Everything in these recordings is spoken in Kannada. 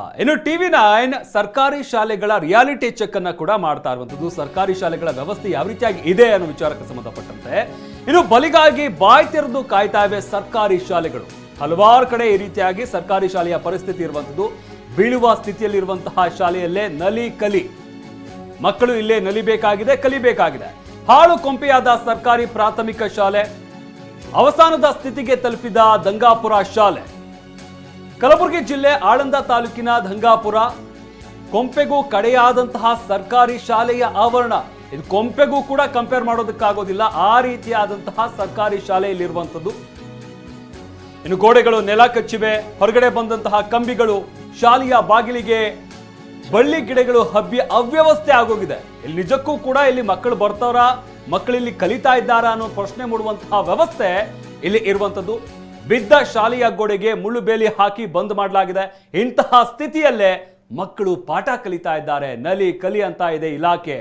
ಇನ್ನು ಟಿವಿ ನೈನ್ ಸರ್ಕಾರಿ ಶಾಲೆಗಳ ರಿಯಾಲಿಟಿ ಚೆಕ್ ಅನ್ನ ಕೂಡ ಮಾಡ್ತಾ ಇರುವಂತದ್ದು ಸರ್ಕಾರಿ ಶಾಲೆಗಳ ವ್ಯವಸ್ಥೆ ಯಾವ ರೀತಿಯಾಗಿ ಇದೆ ಅನ್ನೋ ವಿಚಾರಕ್ಕೆ ಸಂಬಂಧಪಟ್ಟಂತೆ. ಇನ್ನು ಬಲಿಗಾಗಿ ಬಾಯ್ ತೆರೆದು ಕಾಯ್ತಾ ಇವೆ ಸರ್ಕಾರಿ ಶಾಲೆಗಳು. ಹಲವಾರು ಕಡೆ ಈ ರೀತಿಯಾಗಿ ಸರ್ಕಾರಿ ಶಾಲೆಯ ಪರಿಸ್ಥಿತಿ ಇರುವಂತದ್ದು ಬೀಳುವ ಸ್ಥಿತಿಯಲ್ಲಿರುವಂತಹ ಶಾಲೆಯಲ್ಲೇ ನಲಿ ಕಲಿ. ಮಕ್ಕಳು ಇಲ್ಲೇ ನಲಿಬೇಕಾಗಿದೆ, ಕಲಿಬೇಕಾಗಿದೆ. ಹಾಳು ಕೊಂಪೆಯಾದ ಸರ್ಕಾರಿ ಪ್ರಾಥಮಿಕ ಶಾಲೆ. ಅವಸಾನದ ಸ್ಥಿತಿಗೆ ತಲುಪಿದ ದಂಗಾಪುರ ಶಾಲೆ. ಕಲಬುರಗಿ ಜಿಲ್ಲೆ ಆಳಂದ ತಾಲೂಕಿನ ಧಂಗಾಪುರ. ಕೊಂಪೆಗೂ ಕಡೆಯಾದಂತಹ ಸರ್ಕಾರಿ ಶಾಲೆಯ ಆವರಣ. ಇದು ಕೊಂಪೆಗೂ ಕೂಡ ಕಂಪೇರ್ ಮಾಡೋದಕ್ಕಾಗೋದಿಲ್ಲ. ಆ ರೀತಿಯಾದಂತಹ ಸರ್ಕಾರಿ ಶಾಲೆಯಲ್ಲಿರುವಂಥದ್ದು. ಇನ್ನು ಗೋಡೆಗಳು ನೆಲ ಕಚ್ಚಿವೆ. ಹೊರಗಡೆ ಬಂದಂತಹ ಕಂಬಿಗಳು ಶಾಲೆಯ ಬಾಗಿಲಿಗೆ ಬಳ್ಳಿ ಗಿಡಗಳು ಹಬ್ಬಿ ಅವ್ಯವಸ್ಥೆ ಆಗೋಗಿದೆ. ಇಲ್ಲಿ ನಿಜಕ್ಕೂ ಕೂಡ ಇಲ್ಲಿ ಮಕ್ಕಳು ಬರ್ತಾರ ಮಕ್ಕಳು ಇಲ್ಲಿ ಕಲಿತಾ ಇದ್ದಾರಾ ಅನ್ನೋ ಪ್ರಶ್ನೆ ಮೂಡುವಂತಹ ವ್ಯವಸ್ಥೆ ಇಲ್ಲಿ ಇರುವಂತದ್ದು ಬಿದ್ದ ಶಾಲೆಯ ಗೋಡೆಗೆ ಮುಳ್ಳು ಬೇಲಿ ಹಾಕಿ ಬಂದ್ ಮಾಡಲಾಗಿದೆ. ಇಂತಹ ಸ್ಥಿತಿಯಲ್ಲೇ ಮಕ್ಕಳು ಪಾಠ ಕಲಿತಾ ಇದ್ದಾರೆ. ನಲಿ ಕಲಿ ಅಂತ ಇದೆ ಇಲಾಖೆ.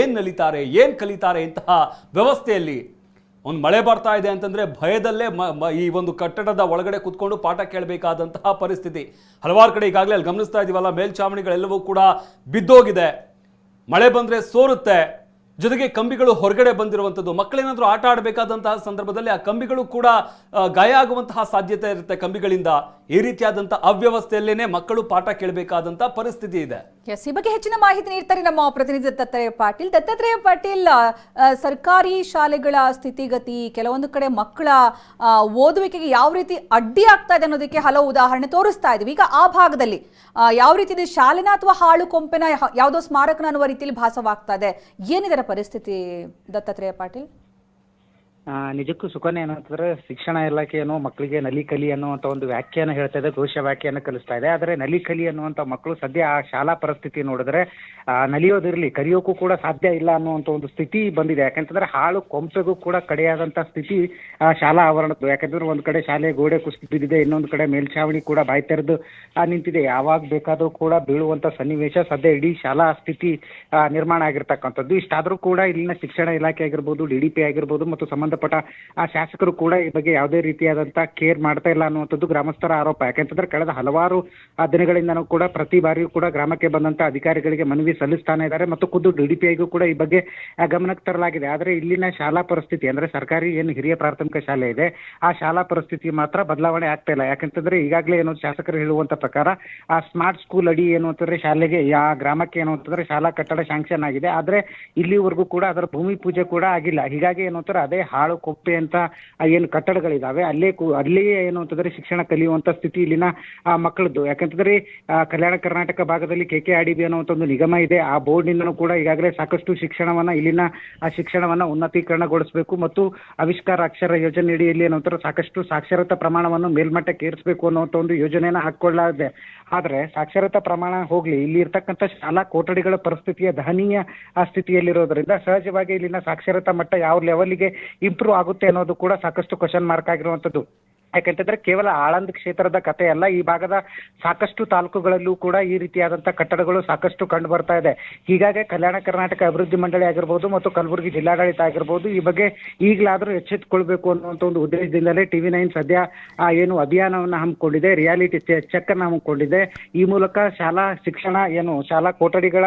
ಏನ್ ನಲಿತಾರೆ, ಏನ್ ಕಲಿತಾರೆ ಇಂತಹ ವ್ಯವಸ್ಥೆಯಲ್ಲಿ? ಒಂದು ಮಳೆ ಬರ್ತಾ ಇದೆ ಅಂತಂದ್ರೆ ಭಯದಲ್ಲೇ ಈ ಒಂದು ಕಟ್ಟಡದ ಒಳಗಡೆ ಕುತ್ಕೊಂಡು ಪಾಠ ಕೇಳಬೇಕಾದಂತಹ ಪರಿಸ್ಥಿತಿ. ಹಲವಾರು ಕಡೆ ಈಗಾಗಲೇ ಅಲ್ಲಿ ಗಮನಿಸ್ತಾ ಇದೀವಲ್ಲ ಮೇಲ್ಛಾವಣಿಗಳೆಲ್ಲವೂ ಕೂಡ ಬಿದ್ದೋಗಿದೆ. ಮಳೆ ಬಂದ್ರೆ ಸೋರುತ್ತೆ. ಜೊತೆಗೆ ಕಂಬಿಗಳು ಹೊರಗಡೆ ಬಂದಿರುವಂಥದ್ದು. ಮಕ್ಕಳೇನಾದರೂ ಆಟ ಆಡಬೇಕಾದಂತಹ ಸಂದರ್ಭದಲ್ಲಿ ಆ ಕಂಬಿಗಳು ಕೂಡ ಗಾಯ ಆಗುವಂತಹ ಸಾಧ್ಯತೆ ಇರುತ್ತೆ ಕಂಬಿಗಳಿಂದ. ಈ ರೀತಿಯಾದಂತಹ ಅವ್ಯವಸ್ಥೆಯಲ್ಲೇನೆ ಮಕ್ಕಳು ಪಾಠ ಕೇಳಬೇಕಾದಂತಹ ಪರಿಸ್ಥಿತಿ ಇದೆ. ಎಸ್ ಈ ಬಗ್ಗೆ ಹೆಚ್ಚಿನ ಮಾಹಿತಿ ನೀಡ್ತಾರೆ ನಮ್ಮ ಪ್ರತಿನಿಧಿ ದತ್ತಾತ್ರೇಯ ಪಾಟೀಲ್. ದತ್ತಾತ್ರೇಯ ಪಾಟೀಲ್ ಸರ್ಕಾರಿ ಶಾಲೆಗಳ ಸ್ಥಿತಿಗತಿ, ಕೆಲವೊಂದು ಕಡೆ ಮಕ್ಕಳ ಓದುವಿಕೆಗೆ ಯಾವ ರೀತಿ ಅಡ್ಡಿ ಆಗ್ತಾ ಇದೆ ಅನ್ನೋದಕ್ಕೆ ಹಲವು ಉದಾಹರಣೆ ತೋರಿಸ್ತಾ ಇದ್ವಿ ಈಗ ಆ ಭಾಗದಲ್ಲಿ ಯಾವ ರೀತಿ ಶಾಲೆನ ಅಥವಾ ಹಾಳು ಕೊಂಪೆನ ಯಾವುದೋ ಸ್ಮಾರಕನ ಅನ್ನುವ ರೀತಿಯಲ್ಲಿ ಭಾಸವಾಗ್ತಾ ಇದೆ. ಏನಿದೆ? ಪರಿಸ್ಥಿತಿ ದತ್ತಾತ್ರೇಯ ಪಾಟೀಲ್ ಆ, ನಿಜಕ್ಕೂ ಸುಕನ್ಯ ಏನಂತಂದ್ರೆ ಶಿಕ್ಷಣ ಇಲಾಖೆ ಏನೋ ಮಕ್ಕಳಿಗೆ ನಲಿ ಕಲಿ ಅನ್ನುವಂಥ ಒಂದು ವ್ಯಾಖ್ಯಾನ ಹೇಳ್ತಾ ಇದೆ ಘೋಷ ವ್ಯಾಖ್ಯಾನ ಕಲಿಸ್ತಾ ಇದೆ. ಆದರೆ ನಲಿ ಕಲಿ ಅನ್ನುವಂಥ ಮಕ್ಕಳು ಸದ್ಯ ಆ ಶಾಲಾ ಪರಿಸ್ಥಿತಿ ನೋಡಿದ್ರೆ ನಲಿಯೋದಿರ್ಲಿ ಕಲಿಯೋಕ್ಕೂ ಕೂಡ ಸಾಧ್ಯ ಇಲ್ಲ ಅನ್ನುವಂಥ ಒಂದು ಸ್ಥಿತಿ ಬಂದಿದೆ. ಯಾಕಂತಂದ್ರೆ ಹಾಳು ಕೊಂಪೆಗೂ ಕೂಡ ಕಡೆಯಾದಂಥ ಸ್ಥಿತಿ ಆ, ಶಾಲಾ ಆವರಣದ್ದು. ಯಾಕಂತಂದ್ರೆ ಒಂದು ಕಡೆ ಶಾಲೆ ಗೋಡೆ ಕುಸಿದು ಬಿದ್ದಿದೆ ಇನ್ನೊಂದು ಕಡೆ ಮೇಲ್ಛಾವಣಿ ಕೂಡ ಬಾಯಿ ತೆರೆದು ನಿಂತಿದೆ. ಯಾವಾಗ ಬೇಕಾದರೂ ಕೂಡ ಬೀಳುವಂತ ಸನ್ನಿವೇಶ ಸದ್ಯ ಇಡೀ ಶಾಲಾ ಸ್ಥಿತಿ ನಿರ್ಮಾಣ ಆಗಿರ್ತಕ್ಕಂಥದ್ದು. ಇಷ್ಟಾದರೂ ಕೂಡ ಇಲ್ಲಿನ ಶಿಕ್ಷಣ ಇಲಾಖೆ ಆಗಿರ್ಬೋದು ಡಿ ಡಿ ಆಗಿರ್ಬೋದು ಮತ್ತು ಸಂಬಂಧಪಟ್ಟ ಆ ಶಾಸಕರು ಕೂಡ ಈ ಬಗ್ಗೆ ಯಾವುದೇ ರೀತಿಯಾದಂತಹ ಕೇರ್ ಮಾಡ್ತಾ ಇಲ್ಲ ಅನ್ನುವಂಥದ್ದು ಗ್ರಾಮಸ್ಥರ ಆರೋಪ. ಯಾಕೆಂತಂದ್ರೆ ಕಳೆದ ಹಲವಾರು ದಿನಗಳಿಂದನೂ ಕೂಡ ಪ್ರತಿ ಬಾರಿಯೂ ಕೂಡ ಗ್ರಾಮಕ್ಕೆ ಬಂದಂತಹ ಅಧಿಕಾರಿಗಳಿಗೆ ಮನವಿ ಸಲ್ಲಿಸ್ತಾನೆ ಇದ್ದಾರೆ ಮತ್ತು ಖುದ್ದು ಡಿಡಿಪಿಐಗೂ ಕೂಡ ಈ ಬಗ್ಗೆ ಗಮನಕ್ಕೆ ತರಲಾಗಿದೆ. ಆದರೆ ಇಲ್ಲಿನ ಶಾಲಾ ಪರಿಸ್ಥಿತಿ ಅಂದ್ರೆ ಸರ್ಕಾರಿ ಏನು ಹಿರಿಯ ಪ್ರಾಥಮಿಕ ಶಾಲೆ ಇದೆ, ಆ ಶಾಲಾ ಪರಿಸ್ಥಿತಿ ಮಾತ್ರ ಬದಲಾವಣೆ ಆಗ್ತಾ ಇಲ್ಲ. ಯಾಕಂತಂದ್ರೆ ಈಗಾಗಲೇ ಏನು ಶಾಸಕರು ಹೇಳುವಂತ ಪ್ರಕಾರ, ಆ ಸ್ಮಾರ್ಟ್ ಸ್ಕೂಲ್ ಅಡಿ ಏನು ಅಂತಂದ್ರೆ ಶಾಲೆಗೆ, ಆ, ಗ್ರಾಮಕ್ಕೆ ಏನು ಅಂತಂದ್ರೆ ಶಾಲಾ ಕಟ್ಟಡ ಶಾಂಕ್ಷನ್ ಆಗಿದೆ. ಆದ್ರೆ ಇಲ್ಲಿವರೆಗೂ ಕೂಡ ಅದರ ಭೂಮಿ ಪೂಜೆ ಕೂಡ ಆಗಿಲ್ಲ. ಹೀಗಾಗಿ ಏನು ಅಂತಾರೆ, ಅದೇ ಹಾಳು ಕೊಪ್ಪೆ ಅಂತ ಏನ್ ಕಟ್ಟಡಗಳಿದಾವೆ, ಅಲ್ಲೇ ಕು- ಅಲ್ಲಿಯೇ ಏನು ಅಂತಂದ್ರೆ ಶಿಕ್ಷಣ ಕಲಿಯುವಂತ ಸ್ಥಿತಿ ಇಲ್ಲಿನ ಮಕ್ಕಳದ್ದು. ಯಾಕಂತಂದ್ರೆ ಕಲ್ಯಾಣ ಕರ್ನಾಟಕ ಭಾಗದಲ್ಲಿ K K R D B ಒಂದು ನಿಗಮ ಇದೆ. ಆ ಬೋರ್ಡ್ನಿಂದನೂ ಕೂಡ ಈಗಾಗಲೇ ಸಾಕಷ್ಟು ಶಿಕ್ಷಣವನ್ನ ಇಲ್ಲಿನ ಆ ಶಿಕ್ಷಣವನ್ನ ಉನ್ನತೀಕರಣಗೊಳಿಸಬೇಕು ಮತ್ತು ಆವಿಷ್ಕಾರ ಅಕ್ಷರ ಯೋಜನೆ ಅಡಿಯಲ್ಲಿ ಸಾಕಷ್ಟು ಸಾಕ್ಷರತಾ ಪ್ರಮಾಣವನ್ನು ಮೇಲ್ಮಟ್ಟಕ್ಕೆ ಏರಿಸಬೇಕು ಅನ್ನುವಂಥ ಒಂದು ಯೋಜನೆಯನ್ನ ಹಾಕೊಳ್ಳಲಾಗಿದೆ ಆದ್ರೆ ಸಾಕ್ಷರತಾ ಪ್ರಮಾಣ ಹೋಗ್ಲಿ, ಇಲ್ಲಿ ಇರ್ತಕ್ಕಂಥ ಶಾಲಾ ಕೊಠಡಿಗಳ ಪರಿಸ್ಥಿತಿಯ ದಹನೀಯ ಆ ಸ್ಥಿತಿಯಲ್ಲಿರೋದ್ರಿಂದ ಸಹಜವಾಗಿ ಇಲ್ಲಿನ ಸಾಕ್ಷರತಾ ಮಟ್ಟ ಯಾವ ಲೆವೆಲ್ಗೆ ಇಂಪ್ರೂವ್ ಆಗುತ್ತೆ ಅನ್ನೋದು ಕೂಡ ಸಾಕಷ್ಟು ಕ್ವಶನ್ ಮಾರ್ಕ್ ಆಗಿರುವಂಥದ್ದು ಯಾಕಂತಂದ್ರೆ ಕೇವಲ ಆಳಂದ ಕ್ಷೇತ್ರದ ಕಥೆ ಅಲ್ಲ ಈ ಭಾಗದ ಸಾಕಷ್ಟು ತಾಲೂಕುಗಳಲ್ಲೂ ಕೂಡ ಈ ರೀತಿಯಾದಂತಹ ಕಟ್ಟಡಗಳು ಸಾಕಷ್ಟು ಕಂಡು ಬರ್ತಾ ಇದೆ. ಹೀಗಾಗಿ ಕಲ್ಯಾಣ ಕರ್ನಾಟಕ ಅಭಿವೃದ್ಧಿ ಮಂಡಳಿ ಆಗಿರ್ಬೋದು ಮತ್ತು ಕಲಬುರಗಿ ಜಿಲ್ಲಾಡಳಿತ ಆಗಿರ್ಬೋದು ಈ ಬಗ್ಗೆ ಈಗಲಾದರೂ ಎಚ್ಚೆತ್ತುಕೊಳ್ಬೇಕು ಅನ್ನುವಂಥ ಒಂದು ಉದ್ದೇಶದಿಂದಲೇ ಟಿವಿ ನೈನ್ ಸದ್ಯ ಆ, ಏನು ಅಭಿಯಾನವನ್ನು ಹಮ್ಮಿಕೊಂಡಿದೆ ರಿಯಾಲಿಟಿ ಚೆಕ್ ಅನ್ನು ಹಮ್ಮಿಕೊಂಡಿದೆ. ಈ ಮೂಲಕ ಶಾಲಾ ಶಿಕ್ಷಣ ಏನು ಶಾಲಾ ಕೊಠಡಿಗಳ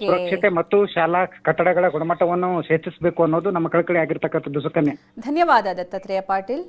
ಸುರಕ್ಷತೆ ಮತ್ತು ಶಾಲಾ ಕಟ್ಟಡಗಳ ಗುಣಮಟ್ಟವನ್ನು ಹೆಚ್ಚಿಸಬೇಕು ಅನ್ನೋದು ನಮ್ಮ ಕಳಕಳಿ ಆಗಿರ್ತಕ್ಕಂಥದ್ದು ಸುಕನ್ಯಾ ಧನ್ಯವಾದ ದತ್ತಾತ್ರೇಯ ಪಾಟೀಲ್.